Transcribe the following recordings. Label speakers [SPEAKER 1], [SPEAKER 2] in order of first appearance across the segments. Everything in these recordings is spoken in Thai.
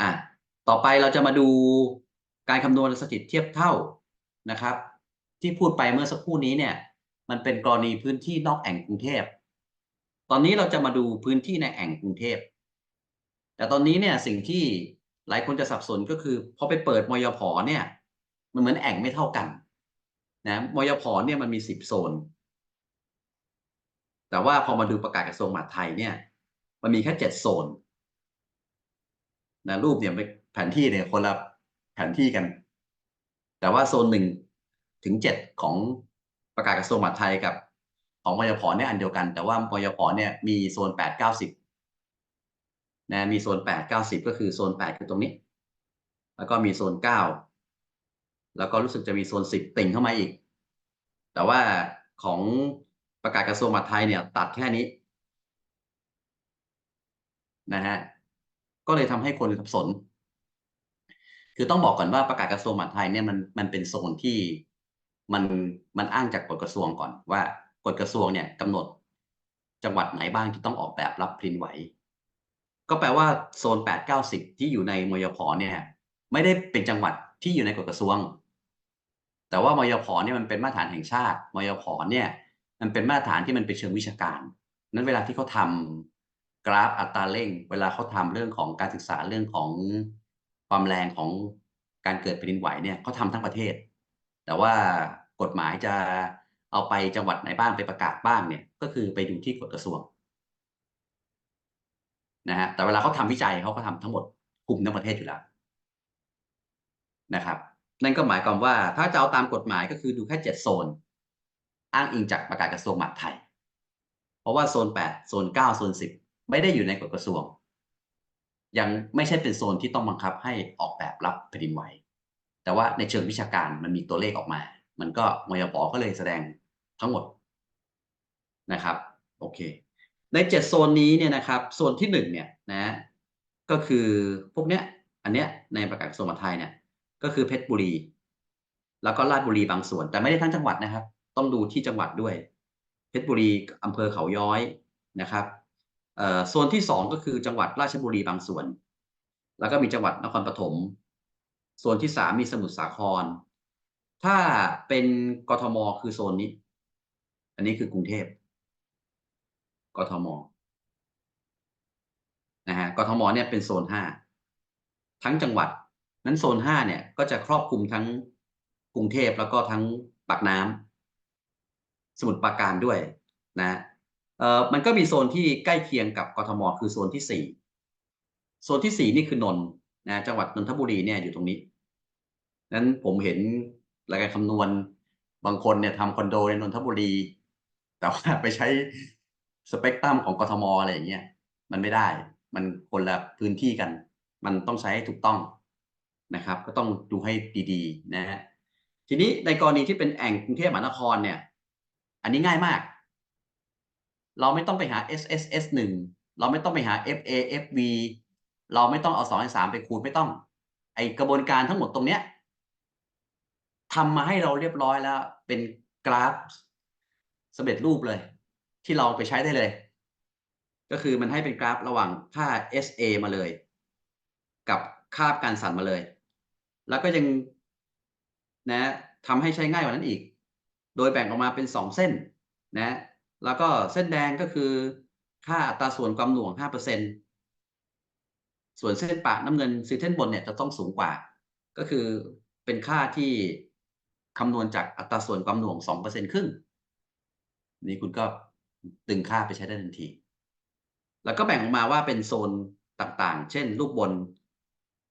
[SPEAKER 1] อะต่อไปเราจะมาดูการคำนวณสถิตเทียบเท่านะครับ ที่พูดไปเมื่อสักครู่นี้เนี่ย มันเป็นกรณีพื้นที่นอกแอ่งกรุงเทพ ตอนนี้เราจะมาดูพื้นที่ในแอ่งกรุงเทพ แต่ตอนนี้เนี่ยสิ่งที่หลายคนจะสับสนก็คือพอไปเปิดมยพเนี่ย มันเหมือนแอ่งไม่เท่ากันนะมยพเนี่ยมันมีสิบโซน แต่ว่าพอมาดูประกาศกระทรวงมหาดไทยเนี่ย มันมีแค่เจ็ดโซน นะรูปเนี่ยแผนที่เนี่ยคนละแผนที่กัน แต่ว่าโซนหนึ่งถึงเจ็ดของประกาศกระทรวงมหาดไทยกับ ของมยพเนี่ยอันเดียวกัน แต่ว่ามยพเนี่ยมีโซนแปดเก้าสิบนะมีโซนแปดเก้าสิบก็คือโซนแปดคือตรงนี้ แล้วก็มีโซนเก้าแล้วก็รู้สึกจะมีโซนสิบติ่งเข้ามาอีก แต่ว่าของประกาศกระทรวงมหาดไทยเนี่ย ตัดแค่นี้นะฮะ ก็เลยทำให้คนสับสน คือต้องบอกก่อนว่าประกาศกระทรวงมหาดไทยเนี่ยมันมันเป็นโซนที่มันมันอ้างจากกฎกระทรวงก่อนว่ากฎกระทรวงเนี่ยกำหนดจังหวัดไหนบ้างที่ต้องออกแบบรับพลินไหว ก็แปลว่าโซนแปดเก้าสิบที่อยู่ในมยพเนี่ยไม่ได้เป็นจังหวัดที่อยู่ในกฎกระทรวง แต่ว่ามยพเนี่ยมันเป็นมาตรฐานแห่งชาติ มยพเนี่ย มันเป็นมาตรฐานที่มันเป็นเชิงวิชาการ นั้นเวลาที่เขาทำ กราฟอัตราเร่ง เวลาเขาทำเรื่องของการศึกษาเรื่องของความแรงของการเกิดแผ่นดินไหวเนี่ยเขาทำทั้งประเทศ แต่ว่ากฎหมายจะเอาไปจังหวัดไหนบ้างไปประกาศบ้างเนี่ย ก็คือไปดูที่กฎกระทรวงนะฮะแต่เวลาเขาทำวิจัยเขาก็ทำทั้งหมดกลุ่มทั้งประเทศอยู่แล้วนะครับ นั่นก็หมายความว่าถ้าจะเอาตามกฎหมายก็คือดูแค่เจ็ดโซน อ้างอิงจากประกาศกระทรวงมหาดไทย เพราะว่าโซนแปดโซนเก้าโซนสิบ ไม่ได้อยู่ในกฎกระทรวง ยังไม่ใช่เป็นโซนที่ต้องบังคับให้ออกแบบรับแผ่นดินไหว แต่ว่าในเชิงวิชาการมันมีตัวเลขออกมา มันก็มยปก็เลยแสดงทั้งหมดนะครับโอเค ในเจ็ดโซนนี้เนี่ยนะครับโซนที่หนึ่งเนี่ยนะก็คือพวกเนี้ยอันเนี้ยในประกาศกระทรวงมหาดไทยเนี่ยก็คือเพชรบุรี แล้วก็ราชบุรีบางส่วน แต่ไม่ได้ทั้งจังหวัดนะครับ ต้องดูที่จังหวัดด้วย เพชรบุรีอำเภอเขาย้อยนะครับ โซนที่สองก็คือจังหวัดราชบุรีบางส่วน แล้วก็มีจังหวัดนครปฐมโซนที่สามมีสมุทรสาคร ถ้าเป็นกทมคือโซนนี้ อันนี้คือกรุงเทพกทมนะฮะกทมเนี่ยเป็นโซนห้าทั้งจังหวัด นั้นโซนห้าเนี่ยก็จะครอบคลุมทั้งกรุงเทพแล้วก็ทั้งปากน้ำสมุทรปราการด้วยนะ เอ่อมันก็มีโซนที่ใกล้เคียงกับกทมคือโซนที่สี่โซนที่สี่นี่คือนนท์นะจังหวัดนนทบุรีเนี่ยอยู่ตรงนี้นั้นผมเห็นรายการคำนวณบางคนเนี่ยทำคอนโดในนนทบุรี แต่ว่าไปใช้สเปกตรัมของกทมอะไรอย่างเงี้ยมันไม่ได้ มันคนละพื้นที่กัน มันต้องใช้ให้ถูกต้องนะครับ ก็ต้องดูให้ดีๆนะฮะทีนี้ในกรณีที่เป็นแอ่งกรุงเทพมหานครเนี่ย อันนี้ง่ายมาก เราไม่ต้องไปหา S S S หนึ่งเราไม่ต้องไปหา F A F V เราไม่ต้องเอาสองสามไปคูณไม่ต้อง ไอกระบวนการทั้งหมดตรงเนี้ยทำมาให้เราเรียบร้อยแล้ว เป็นกราฟสำเร็จรูปเลย ที่เราไปใช้ได้เลย ก็คือมันให้เป็นกราฟระหว่างค่า SA มาเลย กับค่าการสั่นมาเลย แล้วก็ยังนะทำให้ใช้ง่ายกว่านั้นอีก โดยแบ่งออกมาเป็นสองเส้นนะ แล้วก็เส้นแดงก็คือ ค่าอัตราส่วนความหน่วง 5%ส่วนเส้นปะน้ำเงินซีเส้นบนเนี่ยจะต้องสูงกว่า ก็คือเป็นค่าที่คำนวณจากอัตราส่วนความหน่วง 2%ครึ่ง นี่คุณก็ตึงค่าไปใช้ได้ทันที แล้วก็แบ่งออกมาว่าเป็นโซนต่างๆ เช่น รูปบน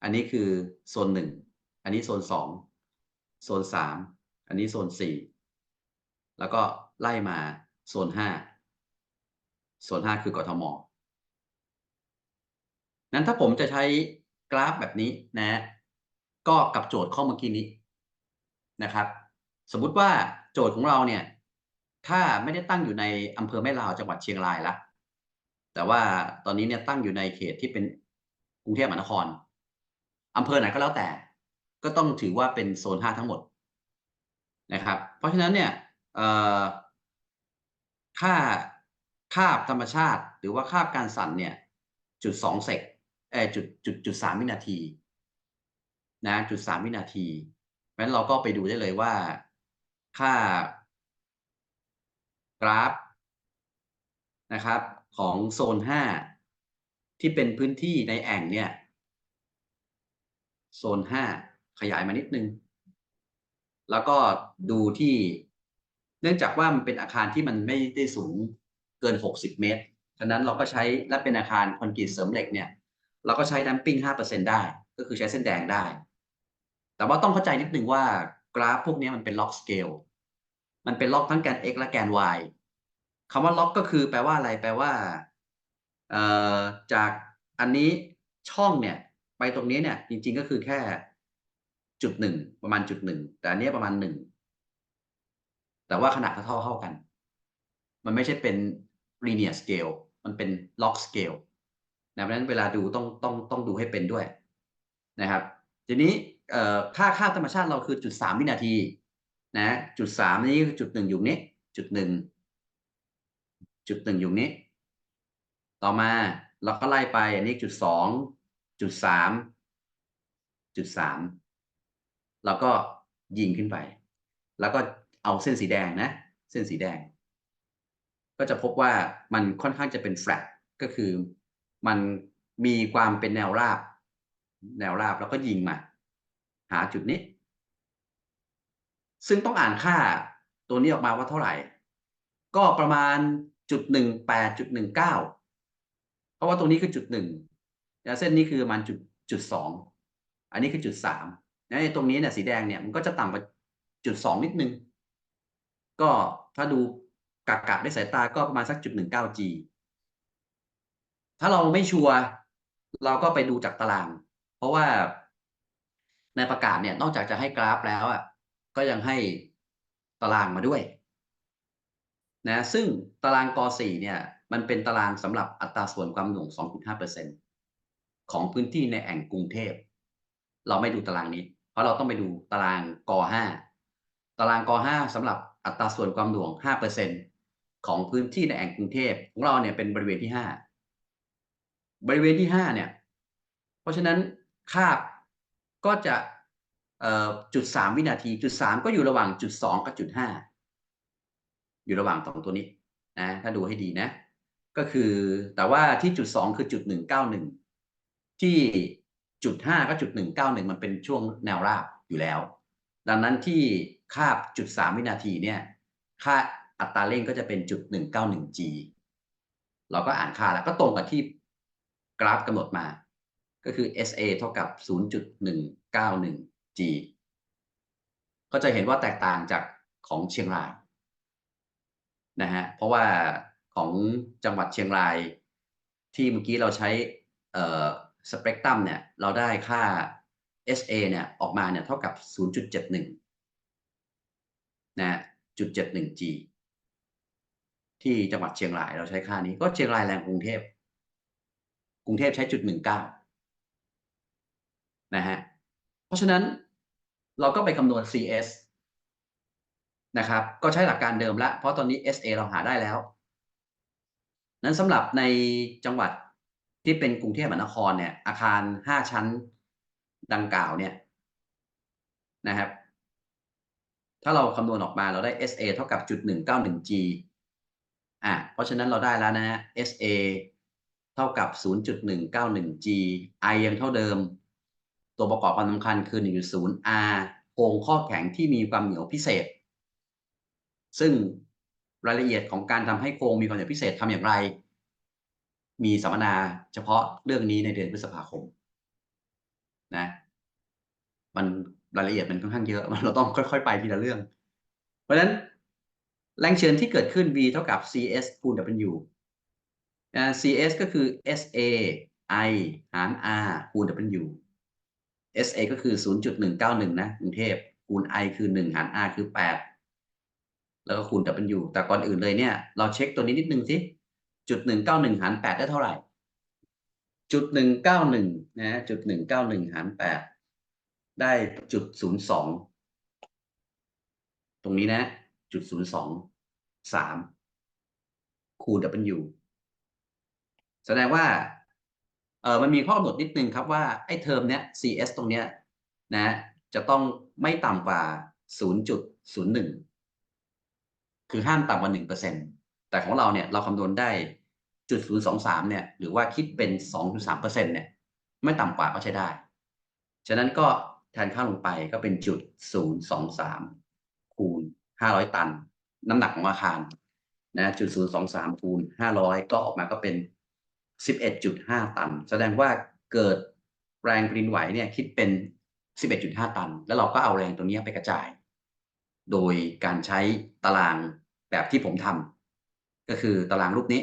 [SPEAKER 1] อันนี้คือโซนหนึ่ง อันนี้โซนสอง โซนสาม อันนี้โซนสี่ แล้วก็ไล่มา โซนห้าโซนห้าคือกทมนั้นถ้าผมจะใช้กราฟแบบนี้นะ ก็กับโจทย์ข้อเมื่อกี้นี้นะครับ สมมุติว่าโจทย์ของเราเนี่ย ถ้าไม่ได้ตั้งอยู่ในอำเภอแม่ลาวจังหวัดเชียงรายละแต่ว่าตอนนี้เนี่ยตั้งอยู่ในเขตที่เป็นกรุงเทพมหานครอำเภอไหนก็แล้วแต่ ก็ต้องถือว่าเป็นโซนห้าทั้งหมดนะครับ เพราะฉะนั้นเนี่ย ค่าคาบธรรมชาติ หรือว่าคาบการสั่นเนี่ยจุดสองเซกเออจุดจุดจุดสามวินาทีนะจุดสามวินาทีเพราะฉะนั้นเราก็ไปดูได้เลยว่าค่ากราฟนะครับของโซนห้าที่เป็นพื้นที่ในแอ่งเนี่ยโซนห้าขยายมานิดนึง แล้วก็ดูที่ เนื่องจากว่ามันเป็นอาคารที่มันไม่ได้สูงเกิน 60 เมตร ฉะนั้นเราก็ใช้และเป็นอาคารคอนกรีตเสริมเหล็กเนี่ย เราก็ใช้ดัมปิ้ง 5%ได้ ก็คือใช้เส้นแดงได้ แต่ว่าต้องเข้าใจนิดนึงว่ากราฟพวกนี้มันเป็นล็อกสเกล มันเป็นล็อกทั้งแกน x และแกน y คำว่าล็อกก็คือแปลว่าอะไร แปลว่าจากอันนี้ช่องเนี่ย ไปตรงนี้เนี่ย จริง ๆ ก็คือแค่จุดหนึ่งประมาณจุดหนึ่งแต่อันนี้ประมาณหนึ่ง แต่ว่าขนาดเท่าเท่ากัน มันไม่ใช่เป็น linear scale มันเป็น log scale นะเพราะฉะนั้นเวลาดูต้องต้องต้องดูให้เป็นด้วยนะครับ ทีนี้ค่าค่าธรรมชาติเราคือจุดสามวินาทีนะจุดสามนี้คือจุดหนึ่งอยู่นี้ จุดหนึ่งจุดหนึ่งอยู่นี้ ต่อมาเราก็ไล่ไปอันนี้จุดสองจุดสามจุดสามเราก็ยิงขึ้นไป แล้วก็ เอาเส้นสีแดงนะ เส้นสีแดง ก็จะพบว่ามันค่อนข้างจะเป็นแฟลตก็คือมันมีความเป็นแนวราบ แนวราบแล้วก็ยิงมา หาจุดนี้ ซึ่งต้องอ่านค่าตัวนี้ออกมาว่าเท่าไหร่ ก็ประมาณจุดหนึ่งแปดจุดหนึ่งเก้าเพราะว่าตรงนี้คือจุดหนึ่งเส้นนี้คือประมาณจุดจุดสองอันนี้คือจุดสามในตรงนี้เนี่ยสีแดงเนี่ยมันก็จะต่ำกว่าจุดสองนิดนึง ก็ถ้าดูกะกะด้วยสายตาก็ประมาณสักจุดหนึ่งเก้า G ถ้าเราไม่ชัวร์เราก็ไปดูจากตาราง เพราะว่าในประกาศเนี่ยนอกจากจะให้กราฟแล้วอะก็ยังให้ตารางมาด้วยนะซึ่งตารางก .4 เนี่ย มันเป็นตารางสำหรับอัตราส่วนความหน่วง 2.5%ของพื้นที่ในแอ่งกรุงเทพ เราไม่ดูตารางนี้ เพราะเราต้องไปดูตารางก .5 ตารางก .5 สำหรับ อัตราส่วนความหน่วง 5%ของพื้นที่ในแอ่งกรุงเทพของเราเนี่ยเป็นบริเวณที่ 5 บริเวณที่ 5 เนี่ย เพราะฉะนั้นคาบก็จะจุดสามวินาที จุดสามก็อยู่ระหว่างจุดสองกับจุดห้าอยู่ระหว่างสองตัวนี้นะถ้าดูให้ดีนะ ก็คือแต่ว่าที่จุดสองคือจุดหนึ่งเก้าหนึ่งที่จุดห้าก็จุดหนึ่งเก้าหนึ่งมันเป็นช่วงแนวราบอยู่แล้ว ดังนั้นที่คาบจุดสามวินาทีเนี่ย ค่าอัตราเร่งก็จะเป็นจุดหนึ่งเก้าหนึ่ง g เราก็อ่านค่าแล้วก็ตรงกับที่กราฟกำหนดมา ก็คือ SA เท่ากับ 0.191 G ก็จะเห็นว่าแตกต่างจากของเชียงรายนะฮะ เพราะว่าของจังหวัดเชียงราย ที่เมื่อกี้เราใช้สเปกตรัมเนี่ย เราได้ค่า SA เนี่ยออกมาเนี่ยเท่ากับ 0.71นะจุด71 G ที่จังหวัดเชียงรายเราใช้ค่านี้ ก็เชียงรายแรงกรุงเทพกรุงเทพใช้จุด19นะฮะเพราะฉะนั้นเราก็ไปคำนวณ CS นะครับก็ใช้หลักการเดิมละเพราะตอนนี้ SA เราหาได้แล้ว นั้นสำหรับในจังหวัดที่เป็นกรุงเทพมหานครเนี่ยอาคาร 5 ชั้น ดังกล่าวเนี่ยนะครับ ถ้าเราคำนวณออกมาเราได้ SA เท่ากับจุด191 G อะเพราะฉะนั้นเราได้แล้วนะฮะ SA เท่ากับ 0.191 G I ยังเท่าเดิม ตัวประกอบความสำคัญคือ 1.0 R โครงข้อแข็งที่มีความเหนียวพิเศษ ซึ่งรายละเอียดของการทำให้โครงมีความเหนียวพิเศษทำอย่างไร มีสัมมนาเฉพาะเรื่องนี้ในเดือนพฤษภาคม นะ มันรายละเอียดมันค่อนข้างเยอะเราต้องค่อยๆ ไปทีละเรื่อง เพราะฉะนั้นแรงเฉือนที่เกิดขึ้น V เท่ากับ CS คูณ W CS ก็คือ SA I หาร R คูณ W SA ก็คือ 0.191 นะกรุงเทพคูณ I คือ 1 หาร R คือ 8 แล้วก็คูณ W แต่ก่อนอื่นเลยเนี่ย เราเช็คตัวนี้นิดนึงสิจุด191 หาร 8 ได้เท่าไหร่ จุด191นะจุด191หนึ่งหาร8ได้จุด02ตรงนี้นะจุด02 3คูณ W แสดงว่าเออมันมีข้อกำหนดนิดนึงครับว่าไอ้เทอมเนี้ย CS ตรงเนี้ยนะจะต้องไม่ต่ำกว่า 0.01 คือห้ามต่ำกว่า 1%แต่ของเราเนี่ยเราคำนวณได้ จุด023เนี่ยหรือว่าคิดเป็น 2.3%เนี่ยไม่ต่ำกว่าก็ใช้ได้ ฉะนั้นก็แทนค่าลงไปก็เป็นจุด 023 คูณ 500 ตัน น้ำหนักของอาคารนะจุด 023 คูณ 500 ก็ออกมาก็เป็น 11.5 ตัน แสดงว่าเกิดแรงแผ่นดินไหวเนี่ยคิดเป็น 11.5 ตัน แล้วเราก็เอาแรงตรงนี้ไปกระจาย โดยการใช้ตารางแบบที่ผมทำก็คือตารางรูปนี้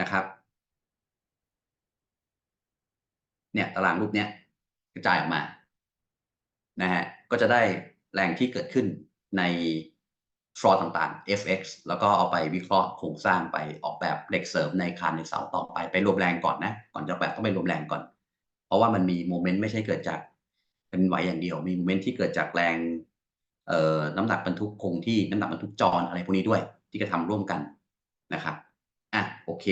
[SPEAKER 1] นะครับเนี่ยตารางรูปเนี้ยกระจายออกมานะฮะก็จะได้แรงที่เกิดขึ้นในฟลอร์ต่างๆ fx แล้วก็เอาไปวิเคราะห์โครงสร้างไปออกแบบเหล็กเสริมในคานในเสาต่อไปไปรวมแรงก่อนนะก่อนจะแบบต้องไปรวมแรงก่อน เพราะว่ามันมีโมเมนต์ไม่ใช่เกิดจากเป็นไหวอย่างเดียว มีโมเมนต์ที่เกิดจากแรงเอ่อน้ำหนักบรรทุกคงที่น้ำหนักบรรทุกจรอะไรพวกนี้ด้วย ที่กระทำร่วมกันนะครับ โอเค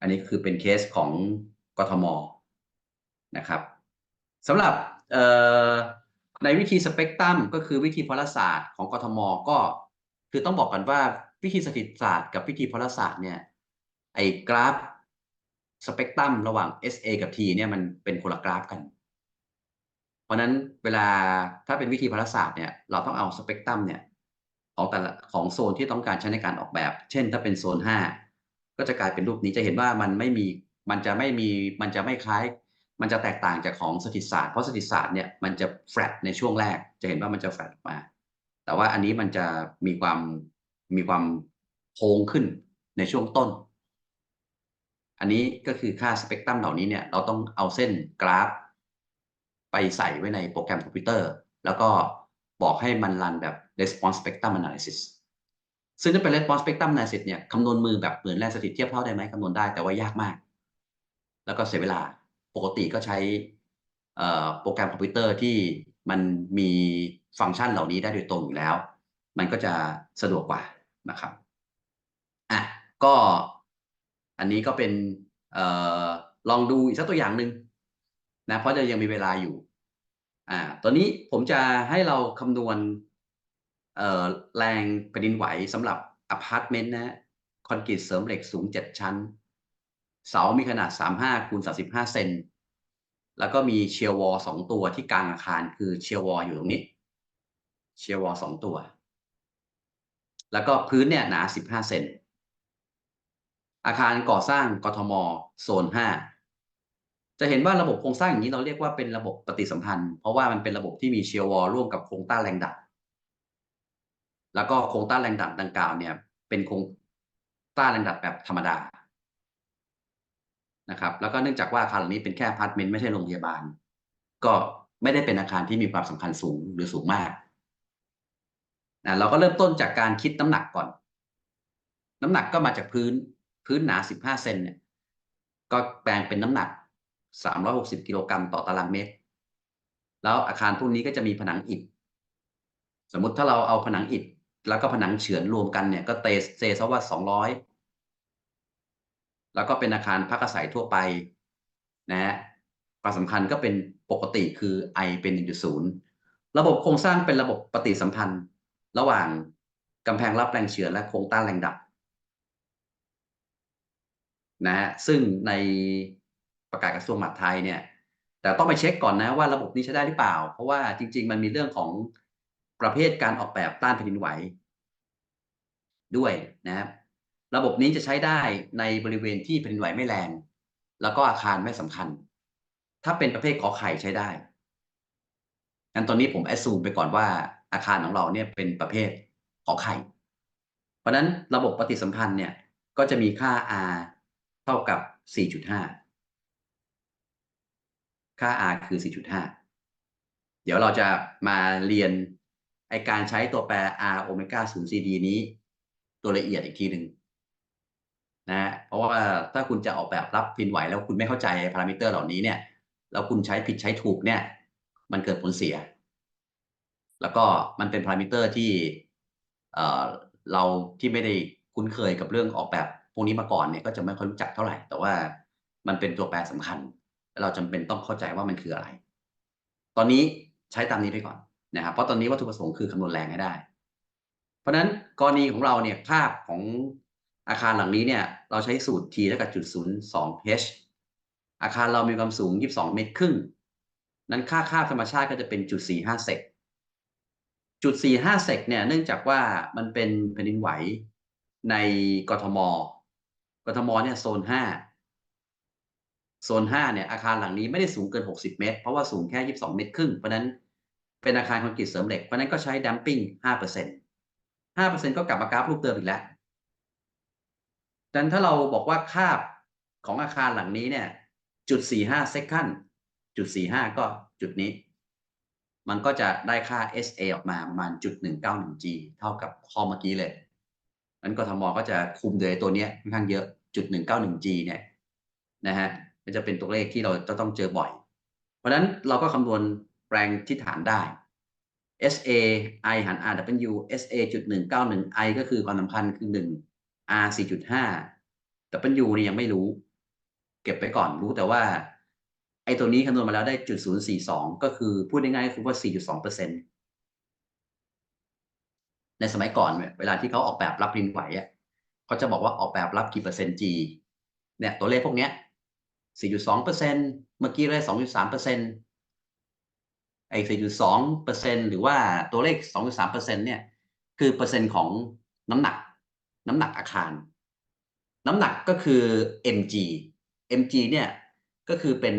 [SPEAKER 1] อันนี้คือเป็นเคสของกทมนะครับสำหรับในวิธีสเปกตรัมก็คือวิธีพลศาสตร์ของกทมก็คือต้องบอกกันว่าวิธีสถิตศาสตร์กับวิธีพลศาสตร์เนี่ยไอ้กราฟสเปกตรัมระหว่าง SA กับ T เนี่ยมันเป็นคนละกราฟกัน เพราะนั้นเวลาถ้าเป็นวิธีพลศาสตร์เนี่ยเราต้องเอาสเปกตรัมเนี่ย ของแต่ละของโซนที่ต้องการใช้ในการออกแบบ เช่น ถ้าเป็นโซน 5 ก็จะกลายเป็นรูปนี้จะเห็นว่ามันไม่มีมันจะไม่มีมันจะไม่คล้าย มันจะแตกต่างจากของสถิตศาสตร์เพราะสถิตศาสตร์เนี่ยมันจะแฟลตในช่วงแรก จะเห็นว่ามันจะแฟลตมา แต่ว่าอันนี้มันจะมีความมีความโค้งขึ้นในช่วงต้น อันนี้ก็คือค่าสเปกตรัมเหล่านี้เนี่ยเราต้องเอาเส้นกราฟ ไปใส่ไว้ในโปรแกรมคอมพิวเตอร์ แล้วก็บอกให้มันรันแบบ response spectrum analysis ซึ่งถ้าเป็น response spectrum analysis เนี่ยคำนวณมือแบบเหมือนแรงสถิตเทียบเท่าได้ไหมคำนวณได้แต่ว่ายากมาก แล้วก็เสียเวลาปกติก็ใช้โปรแกรมคอมพิวเตอร์ที่มันมีฟังก์ชันเหล่านี้ได้โดยตรงอยู่แล้ว มันก็จะสะดวกกว่านะครับอะก็อันนี้ก็เป็นออลองดูอีกสักตัวอย่างหนึ่งนะเพราะจะยังมีเวลาอยู่อ่าตอนนี้ผมจะให้เราคำนวณ แรงแผ่นดินไหวสำหรับอพาร์ตเมนต์นะคอนกรีตเสริมเหล็กสูง 7 ชั้น เสามีขนาด 35คูณ35 เซนแล้วก็มีเชียร์วอลสองตัวที่กลางอาคารคือเชียร์วอลอยู่ตรงนี้ เชียร์วอลสองตัว แล้วก็พื้นเนี่ยหนา 15 เซนอาคารก่อสร้างกทมโซน 5 จะเห็นว่าระบบโครงสร้างอย่างนี้เราเรียกว่าเป็นระบบปฏิสัมพันธ์ เพราะว่ามันเป็นระบบที่มีเชียร์วอลร่วมกับโครงต้านแรงดัน แล้วก็โครงต้านแรงดันดังกล่าวเนี่ยเป็นโครงต้านแรงดันแบบธรรมดานะครับแล้วก็เนื่องจากว่าอาคารหล่านี้เป็นแค่อพาร์ตเมนต์ไม่ใช่โรงพยาบาล ก็ไม่ได้เป็นอาคารที่มีความสำคัญสูงหรือสูงมากนะเราก็เริ่มต้นจากการคิดน้ำหนักก่อน น้ำหนักก็มาจากพื้นพื้นหนา15เซนเนี่ยก็แปลงเป็นน้ำหนัก360กิโลกรัมต่อตารางเมตร แล้วอาคารพวกนี้ก็จะมีผนังอิฐ สมมุติถ้าเราเอาผนังอิฐ แล้วก็ผนังเฉือนรวมกันเนี่ยก็เตเซซะว่า200แล้วก็เป็นอาคารพักอาศัยทั่วไปนะฮะความสำคัญก็เป็นปกติคือ I เป็น 1.0 ระบบโครงสร้างเป็นระบบปฏิสัมพันธ์ ระหว่างกำแพงรับแรงเฉือนและโครงต้านแรงดับนะฮะซึ่งในประกาศกระทรวงมหาดไทยเนี่ย แต่ต้องไปเช็คก่อนนะว่าระบบนี้ใช้ได้หรือเปล่า เพราะว่าจริง ๆ มันมีเรื่องของ ประเภทการออกแบบต้านแผ่นดินไหว ด้วยนะครับ ระบบนี้จะใช้ได้ในบริเวณที่แผ่นดินไหวไม่แรง แล้วก็อาคารไม่สำคัญ ถ้าเป็นประเภทขอไข่ใช้ได้งั้นตอนนี้ผมแอดซูมไปก่อนว่าอาคารของเราเนี่ยเป็นประเภทขอไข่ เพราะนั้นระบบปฏิสัมพันธ์เนี่ยก็จะมีค่า r เท่ากับ 4.5 ค่า r คือ 4.5 เดี๋ยวเราจะมาเรียน ไอการใช้ตัวแปร r โอเมก้า0 cd นี้ ตัวละเอียดอีกทีหนึ่งนะเพราะว่าถ้าคุณจะออกแบบรับพินไหวแล้วคุณไม่เข้าใจพารามิเตอร์เหล่านี้เนี่ย แล้วคุณใช้ผิดใช้ถูกเนี่ย มันเกิดผลเสีย แล้วก็มันเป็นพารามิเตอร์ที่เอ่อเราที่ไม่ได้คุ้นเคยกับเรื่องออกแบบพวกนี้มาก่อนเนี่ยก็จะไม่ค่อยรู้จักเท่าไหร่ แต่ว่ามันเป็นตัวแปรสำคัญและเราจำเป็นต้องเข้าใจว่ามันคืออะไร ตอนนี้ใช้ตามนี้ไปก่อน นะครับเพราะตอนนี้วัตถุประสงค์คือคำนวณแรงให้ได้ เพราะฉะนั้นกรณีของเราเนี่ยค่าของอาคารหลังนี้เนี่ยเราใช้สูตร t เท่ากับจุดศูนย์สอง h อาคารเรามีความสูง 22 เมตรครึ่ง นั้นค่าค่าธรรมชาติก็จะเป็นจุด45เซกจุด45เซกเนี่ยเนื่องจากว่ามันเป็นแผ่นดินไหวในกทม กทมเนี่ยโซน 5 โซน 5 เนี่ยอาคารหลังนี้ไม่ได้สูงเกิน 60 เมตร เพราะว่าสูงแค่ 22 เมตรครึ่ง เพราะนั้น เป็นอาคารคอนกรีตเสริมเหล็ก เพราะนั้นก็ใช้ดัมปิ้ง5% 5%ก็กลับมากราฟรูปเดิมอีกแล้วดังนั้นถ้าเราบอกว่าค่าของอาคารหลังนี้เนี่ย จุด45 second จุด45ก็จุดนี้ มันก็จะได้ค่า SA ออกมาประมาณจุด191 G เท่ากับข้อเมื่อกี้เลยนั้นกทมก็จะคุมโดยตัวนี้ค่อนข้างเยอะจุด191 G เนี่ยนะฮะก็จะเป็นตัวเลขที่เราจะต้องเจอบ่อย เพราะนั้นเราก็คำนวณ แรงที่ฐานได้ SA I หาร RW SA จุด191 I ก็คือความสำคัญคือ1 R 4.5 W นี่ยังไม่รู้ เก็บไปก่อนรู้แต่ว่า ไอ้ตัวนี้คำนวณมาแล้วได้จุด042ก็คือพูดง่ายๆคือว่า4.2เปอร์เซ็นต์ในสมัยก่อนเวลาที่เขาออกแบบรับรินไหวอะเขาจะบอกว่าออกแบบรับกี่เปอร์เซ็นต์ G เนี่ยตัวเลขพวกเนี้ย4.2เปอร์เซ็นต์เมื่อกี้ได้2.3เปอร์เซ็นต์ ไอ้4.2เปอร์เซ็นต์หรือว่าตัวเลข 2.3เปอร์เซ็นต์เนี่ยคือเปอร์เซ็นต์ของน้ำหนัก น้ำหนักอาคาร น้ำหนักก็คือ mg mg เนี่ยก็คือเป็น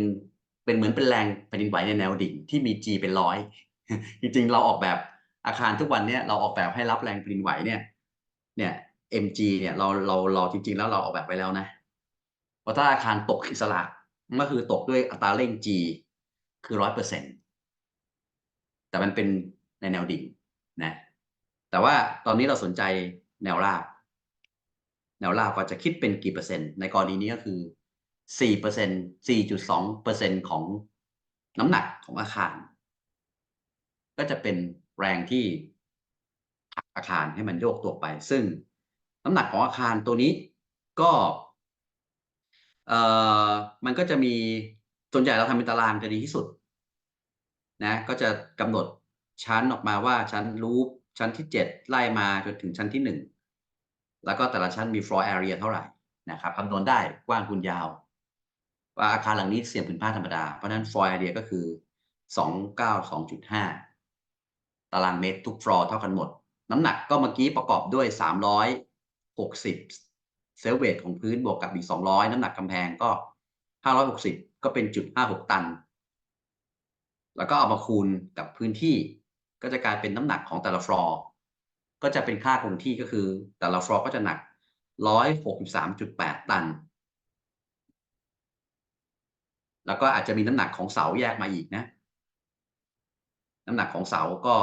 [SPEAKER 1] เป็นเหมือนเป็นแรงแผ่นดินไหวในแนวดิ่งที่มี g เป็นร้อยจริงๆ เราออกแบบอาคารทุกวันเนี่ยเราออกแบบให้รับแรงแผ่นดินไหวเนี่ยเนี่ย mg เนี่ยเราเราเราจริง ๆ แล้วเราออกแบบไว้แล้วนะเพราถ้าอาคารตกอิสระก็คือตกด้วยอัตราเร่ง g คือร้อยเปอร์เซ็นต์ แต่มันเป็นในแนวดิ่งนะแต่ว่าตอนนี้เราสนใจแนวราบ แนวราบก็จะคิดเป็นกี่เปอร์เซ็นต์ ในกรณีนี้ก็คือสี่เปอร์เซ็นสี่จุดสองเปอร์เซ็นต์ของน้ำหนักของอาคาร ก็จะเป็นแรงที่ผักอาคารให้มันโยกตัวไป ซึ่งน้ำหนักของอาคารตัวนี้ก็เอ่อมันก็จะมีส่วนใหญ่เราทำเป็นตารางจะดีที่สุด นะก็จะกำหนดชั้นออกมาว่าชั้นรูปชั้นที่เจ็ดไล่มาจนถึงชั้นที่หนึ่งแล้วก็แต่ละชั้นมี floor area เท่าไหร่นะครับคำนวณได้กว้างคูณยาว ว่าอาคารหลังนี้เสียบผืนผ้าธรรมดา เพราะฉะนั้น floor area ก็คือ 292.5 ตารางเมตรทุก floor เท่ากันหมด น้ำหนักก็เมื่อกี้ประกอบด้วย 360 เซลเวทของพื้นบวกกับอีก 200 น้ำหนักกำแพงก็ 560 ก็เป็นจุด56 ตัน แล้วก็เอามาคูณกับพื้นที่ ก็จะกลายเป็นน้ำหนักของแต่ละฟลอร์ก็จะเป็นค่าคงที่ก็คือ แต่ละฟลอร์ก็จะหนัก163.8ตัน แล้วก็อาจจะมีน้ำหนักของเสาแยกมาอีกนะ น้ำหนักของเสาก็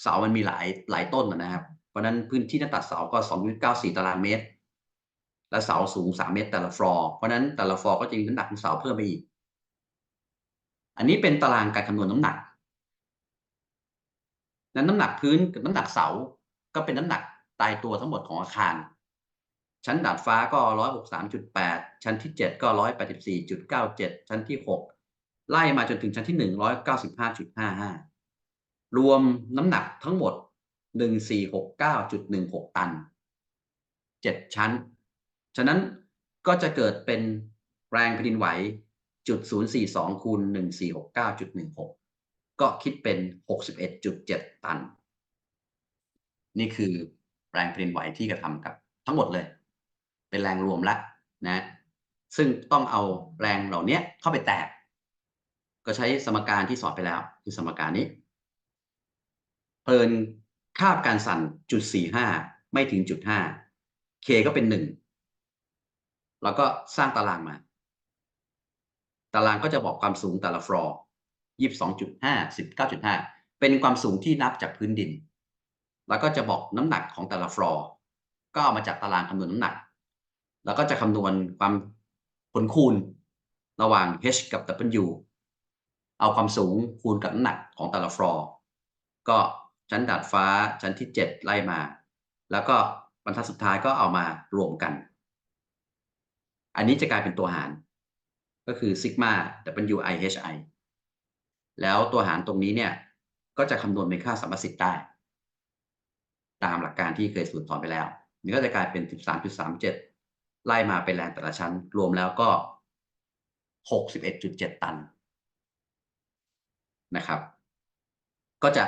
[SPEAKER 1] เสามันมีหลายหลายต้นนะครับ เพราะนั้นพื้นที่หน้าตัดเสาก็2.94ตารางเมตร และเสาสูง3เมตรแต่ละฟลอร์เพราะนั้นแต่ละฟลอร์ก็จะมีน้ำหนักของเสาเพิ่มไปอีก อันนี้เป็นตารางการคำนวณน้ำหนัก นั้นน้ำหนักพื้นกับน้ำหนักเสา ก็เป็นน้ำหนักตายตัวทั้งหมดของอาคาร ชั้นดาดฟ้าก็ร้อยหกสามจุดแปดชั้นที่เจ็ดก็ร้อยแปดสิบสี่จุดเก้าเจ็ดชั้นที่หกไล่มาจนถึงชั้นที่หนึ่งร้อยเก้าสิบห้าจุดห้าห้ารวมน้ำหนักทั้งหมดหนึ่งสี่หกเก้าจุดหนึ่งหกตันเจ็ดชั้น ฉะนั้นก็จะเกิดเป็นแรงแผ่นดินไหว จุดศูนย์สี่สองคูณหนึ่งสี่หกเก้าจุดหนึ่งหกก็คิดเป็น61.7ตัน นี่คือแรงแผ่นดินไหวที่กระทำกับทั้งหมดเลย เป็นแรงรวมละนะ ซึ่งต้องเอาแรงเหล่านี้เข้าไปแตก ก็ใช้สมการที่สอนไปแล้ว คือสมการนี้เปินคาบการสั่นจุดสี่ห้าไม่ถึงจุดห้า k ก็เป็นหนึ่งแล้วก็สร้างตารางมา ตารางก็จะบอกความสูงแต่ละฟลอร์ยี่สิบสองจุดห้าสิบเก้าจุดห้าเป็นความสูงที่นับจากพื้นดิน แล้วก็จะบอกน้ำหนักของแต่ละฟลอร์ก็เอามาจากตารางคำนวณน้ำหนัก แล้วก็จะคำนวณความผลคูณระหว่าง h กับ w เอาความสูงคูณกับน้ำหนักของแต่ละฟลอร์ก็ชั้นดาดฟ้าชั้นที่ 7 ไล่มา แล้วก็บรรทัดสุดท้ายก็เอามารวมกัน อันนี้จะกลายเป็นตัวหาร ก็คือซิกมา WIHI แล้วตัวหารตรงนี้เนี่ย ก็จะคำนวณเป็นค่าสัมประสิทธิ์ได้ ตามหลักการที่เคยสูตรสอนไปแล้ว นี่ก็จะกลายเป็น 13.37 ไล่มาเป็นแรงแต่ละชั้น รวมแล้วก็ 61.7 ตันนะครับ ก็จะ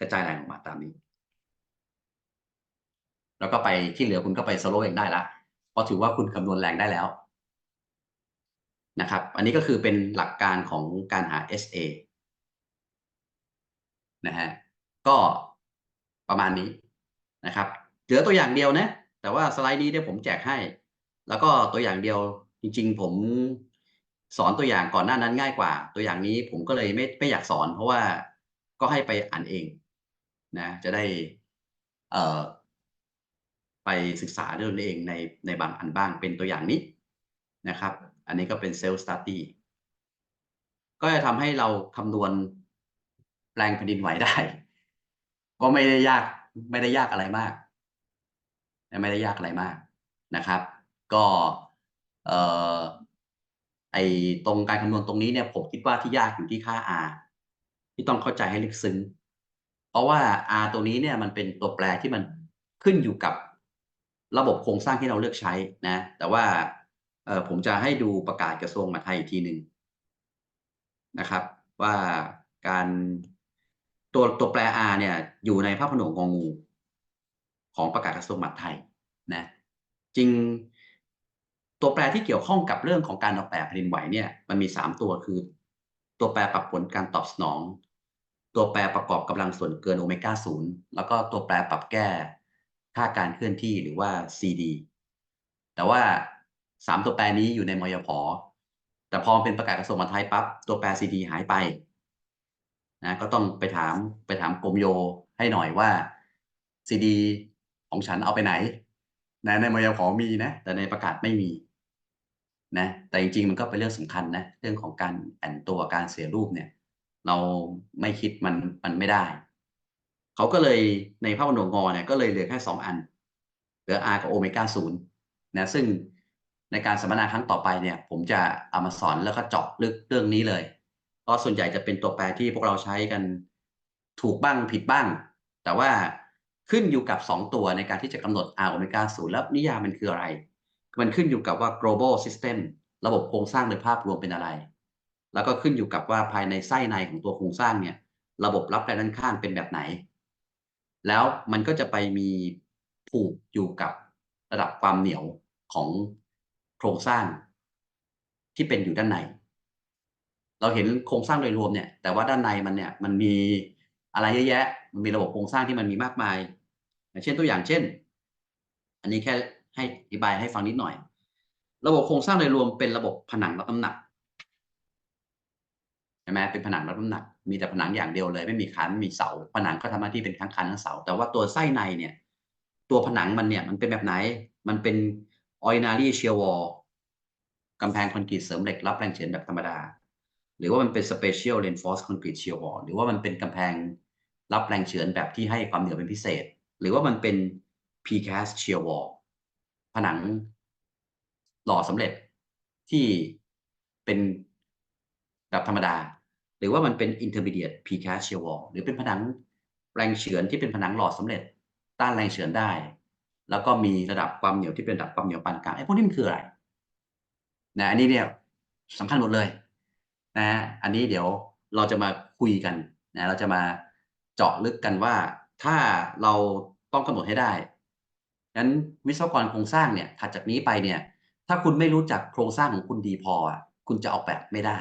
[SPEAKER 1] กระจายแรงออกมาตามนี้ แล้วก็ไปที่เหลือคุณก็ไปโซโล่เองได้ละเพราะถือว่าคุณคำนวณแรงได้แล้ว นะครับ อันนี้ก็คือเป็นหลักการของการหา SA นะฮะก็ประมาณนี้นะครับเหลือตัวอย่างเดียวนะ แต่ว่าสไลด์นี้เนี่ยผมแจกให้ แล้วก็ตัวอย่างเดียวจริง ๆ ผมสอนตัวอย่างก่อนหน้านั้นง่ายกว่า ตัวอย่างนี้ผมก็เลยไม่ไม่อยากสอน เพราะว่าก็ให้ไปอ่านเองนะจะได้เอ่อไปศึกษาด้วยตนเองในในบางอันบ้างเป็นตัวอย่างนี้นะครับ อันนี้ก็เป็นเซลล์สต t ตี้ก็จะทำให้เราคำนวณแปลงแผ่นดินไหวได้ ก็ไม่ได้ยากไม่ได้ยากอะไรมาก ไม่ได้ยากอะไรมากนะครับ ก็เอ่อไอตรงการคำนวณตรงนี้เนี่ยผมคิดว่าที่ยากอยู่ที่ค่า r ที่ต้องเข้าใจให้ลึกซึ้ง เพราะว่า r ตัวนี้เนี่ยมันเป็นตัวแปรที่มันขึ้นอยู่กับระบบโครงสร้างที่เราเลือกใช้นะ แต่ว่า เออผมจะให้ดูประกาศกระทรวงมหาดไทยอีกทีหนึ่งนะครับ ว่าการตัวตัวแปร R เนี่ย อยู่ในภาพผนวกงองู ของประกาศกระทรวงมหาดไทยนะจริงตัวแปรที่เกี่ยวข้องกับเรื่องของการออกแบบแผ่นดินไหวเนี่ยมันมีสามตัวคือ ตัวแปรปรับผลการตอบสนอง ตัวแปรประกอบกำลังส่วนเกินโอเมก้าศูนย์แล้วก็ตัวแปรปรับแก้ค่าการเคลื่อนที่หรือว่า CD แต่ว่า สามตัวแปรนี้อยู่ในมยพแต่พอเป็นประกาศกระทรวงมหาดไทยปั๊บตัวแปร CD หายไปนะก็ต้องไปถามไปถามกรมโยให้หน่อยว่า CD ของฉันเอาไปไหนนะในมยพมีนะ แต่ในประกาศไม่มีนะแต่จริงๆมันก็เป็นเรื่องสำคัญนะเรื่องของการแอนตัวการเสียรูปเนี่ย เราไม่คิดมันมันไม่ได้เขาก็เลยในภาพหนวงงอเนี่ยก็เลยเหลือแค่สองอัน เหลือ R กับโอเมก้าศูนย์นะซึ่ง ในการสัมมนาครั้งต่อไปเนี่ย ผมจะเอามาสอนแล้วก็เจาะลึกเรื่องนี้เลยเพราะส่วนใหญ่จะเป็นตัวแปรที่พวกเราใช้กันถูกบ้างผิดบ้าง แต่ว่าขึ้นอยู่กับ 2 ตัวในการที่จะกำหนด R โอเมก้าศูนย์แล้วนิยามมันคืออะไร มันขึ้นอยู่กับว่า global system ระบบโครงสร้างโดยภาพรวมเป็นอะไร แล้วก็ขึ้นอยู่กับว่าภายในไส้ในของตัวโครงสร้างเนี่ย ระบบรับแรงด้านข้างเป็นแบบไหน แล้วมันก็จะไปมีผูกอยู่กับระดับความเหนียวของ โครงสร้างที่เป็นอยู่ด้านใน เราเห็นโครงสร้างโดยรวมเนี่ย แต่ว่าด้านในมันเนี่ยมันมีอะไรเยอะแยะ มันมีระบบโครงสร้างที่มันมีมากมายเช่นตัวอย่างเช่น อันนี้แค่ให้อธิบายให้ฟังนิดหน่อย ระบบโครงสร้างโดยรวมเป็นระบบผนังรับน้ำหนักใช่ไหมเป็นผนังรับน้ำหนัก มีแต่ผนังอย่างเดียวเลย ไม่มีคานไม่มีเสา ผนังก็ทำหน้าที่เป็นทั้งคานทั้งเสา แต่ว่าตัวไส้ในเนี่ย ตัวผนังมันเนี่ยมันเป็นแบบไหน มันเป็น ordinary shear wall กำแพงคอนกรีตเสริมเหล็กรับแรงเฉือนแบบธรรมดา หรือว่ามันเป็น special reinforced concrete shear wall หรือว่ามันเป็นกำแพงรับแรงเฉือนแบบที่ให้ความเหนียวเป็นพิเศษ หรือว่ามันเป็น precast shear wall ผนังหล่อสำเร็จที่เป็นแบบธรรมดา หรือว่ามันเป็น intermediate precast shear wall หรือเป็นผนังแรงเฉือนที่เป็นผนังหล่อสำเร็จ ต้านแรงเฉือนได้ แล้วก็มีระดับความเหนียวที่เป็นระดับความเหนียวปานกลางไอ้พวกนี้มันคืออะไรนะอันนี้เนี่ยสำคัญหมดเลยนะอันนี้เดี๋ยวเราจะมาคุยกันนะเราจะมาเจาะลึกกันว่าถ้าเราต้องกำหนดให้ได้นั้นวิศวกรโครงสร้างเนี่ยถัดจากนี้ไปเนี่ย ถ้าคุณไม่รู้จักโครงสร้างของคุณดีพอ คุณจะออกแบบไม่ได้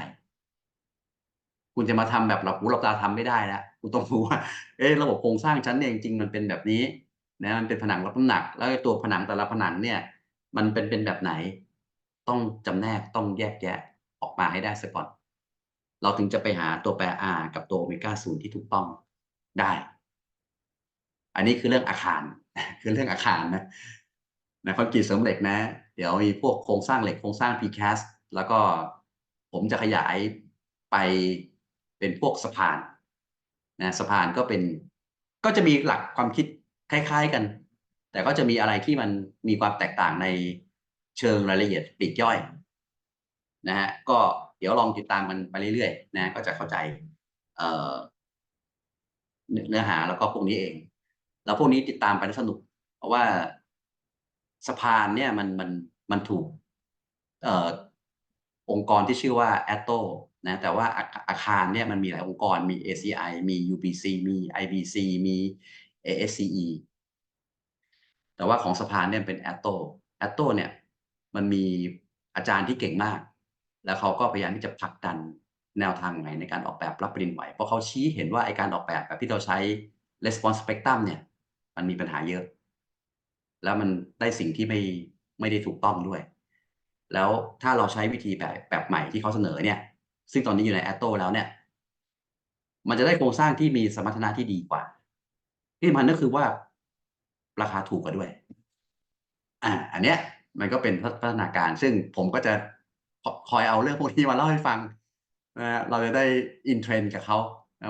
[SPEAKER 1] คุณจะมาทำแบบหลับหูหลับตาทำไม่ได้แล้วคุณต้องรู้ว่าเอ๊ะระบบโครงสร้างชั้นเนี่ยจริงๆมันเป็นแบบนี้ นะมันเป็นผนังรับน้ำหนัก แล้วตัวผนังแต่ละผนังเนี่ย มันเป็นเป็นแบบไหน ต้องจำแนกต้องแยกแยะออกมาให้ได้ซะก่อน เราถึงจะไปหาตัวแปร R กับตัวโอเมก้าศูนย์ที่ถูกต้องได้ อันนี้คือเรื่องอาคาร คือเรื่องอาคารนะนะคอนกรีตเสริมเหล็กนะ เดี๋ยวมีพวกโครงสร้างเหล็กโครงสร้าง precast แล้วก็ผมจะขยายไปเป็นพวกสะพานนะสะพานก็เป็นก็จะมีหลักความคิด คล้าย ๆกัน แต่ก็จะมีอะไรที่มันมีความแตกต่างในเชิงรายละเอียดปลีกย่อยนะฮะก็เดี๋ยวลองติดตามกันไปเรื่อยๆนะก็จะเข้าใจเเนื้อหาแล้วก็พวกนี้เอง แล้วพวกนี้ติดตามไปแล้วสนุก เพราะว่าสะพานเนี่ยมันมันมันถูกเอ่อองค์กรที่ชื่อว่า a t o นะแต่ว่าอาอาคารเนี่ยมันมีหลายองค์กรมี ACI มี UBC มี IBC มี ASCE แต่ว่าของสะพานเนี่ยเป็น a t o a t o เนี่ยมันมีอาจารย์ที่เก่งมาก แล้วเขาก็พยายามที่จะผลักดันแนวทางใหม่ในการออกแบบรับปริญไหว เพราะเขาชี้เห็นว่าไอการออกแบบแบบที่เราใช้ response spectrum เนี่ย มันมีปัญหาเยอะ แล้วมันได้สิ่งที่ไม่ไม่ได้ถูกต้องด้วย แล้วถ้าเราใช้วิธีแบบแบบใหม่ที่เขาเสนอเนี่ย ซึ่งตอนนี้อยู่ใน a t o แล้วเนี่ย มันจะได้โครงสร้างที่มีสมรรถนะที่ดีกว่า ที่สำคัญก็คือว่า ราคาถูกกว่าด้วย อ่า อันเนี้ย มันก็เป็นพัฒนาการ ซึ่งผมก็จะคอยเอาเรื่องพวกนี้มาเล่าให้ฟังนะฮะเราจะได้อินเทรนกับเขา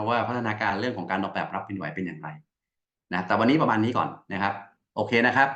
[SPEAKER 1] ว่าพัฒนาการเรื่องของการออกแบบรับปริญญาไหวเป็นอย่างไร นะ แต่วันนี้ประมาณนี้ก่อนนะครับ โอเคนะครับ